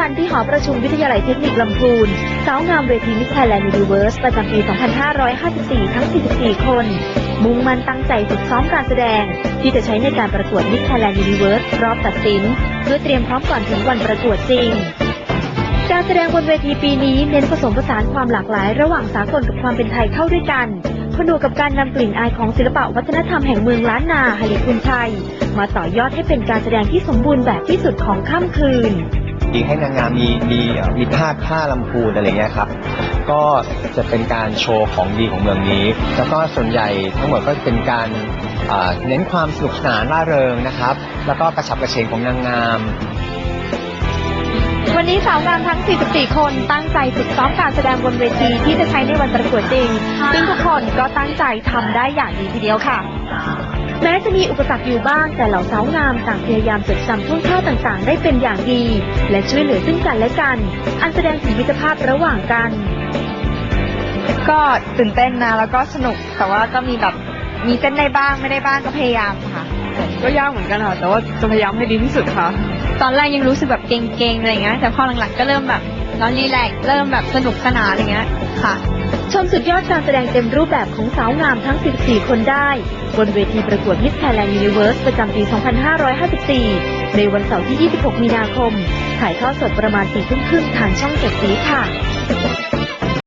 วันที่หอประชุมวิทยาลัยเทคนิคลำพูนสาวงามเวทีมิสไทยแลนด์ยูนิเวิร์สประจำปี 2554 ทั้ง 44 คน มุ่งมั่นตั้งใจฝึกซ้อมการแสดง ที่จะใช้ในการประกวดมิสไทยแลนด์ยูนิเวิร์สรอบตัดสิน เพื่อเตรียมพร้อมก่อนถึงวันประกวดจริงการแสดงบนเวทีปีนี้เน้นผสมผสานความหลากหลาย ระหว่างสากลกับความเป็นไทยเข้าด้วยกันผนวกกับการนำกลิ่นอายของศิลปะวัฒนธรรมแห่งเมืองล้านนาฮาริพุนชัย มาต่อยอดให้เป็นการแสดงที่สมบูรณ์แบบที่สุดของค่ำคืน อีกให้นางงามมีมีเอ่อมีท่าท่าลำพูนอะไรเงี้ยครับ ก็จะเป็นการโชว์ของดีของเมืองนี้ แล้วก็ส่วนใหญ่ทั้งหมดก็จะเป็นการอ่าเน้นความสนุกสนานร่าเริงนะครับ แล้วก็กระฉับกระเฉงของนางงาม วันนี้สาวงามทั้ง 44 คนตั้งใจฝึกซ้อมการแสดงบนเวทีที่จะใช้ในวันประกวดจริง ซึ่งทุกคนก็ตั้งใจทำได้อย่างดีทีเดียวค่ะแม้จะมีอุปสรรคอยู่บ้าง แต่เหล่าสาวงามต่างพยายามจดจำท่วงท่าต่างๆ ได้เป็นอย่างดี และช่วยเหลือซึ่งกันและกัน อันแสดงถึงมิตรภาพระหว่างกัน ก็ตื่นเต้นนะแล้วก็สนุกแต่ว่าก็มีแบบมีเต้นได้บ้างไม่ได้บ้างก็พยายามค่ะ ก็ยากเหมือนกันค่ะ แต่ว่าจะพยายามให้ดีที่สุดค่ะ ตอนแรกยังรู้สึกแบบเก่งๆอะไรเงี้ยแต่พอหลังๆก็เริ่มแบบ นอนรีแลกซ์เริ่มแบบสนุกสนานอะไรเงี้ยค่ะ ชมสุดยอดการแสดงเต็มรูปแบบของสาวงามทั้ง 14 คนได้ บนเวทีประกวด Miss Thailand Universe ประจำปี 2554 ในวันเสาร์ที่ 26 มีนาคม ถ่ายทอดสดประมาณ4ทุ่มครึ่งทางช่องเจ็ดสีค่ะ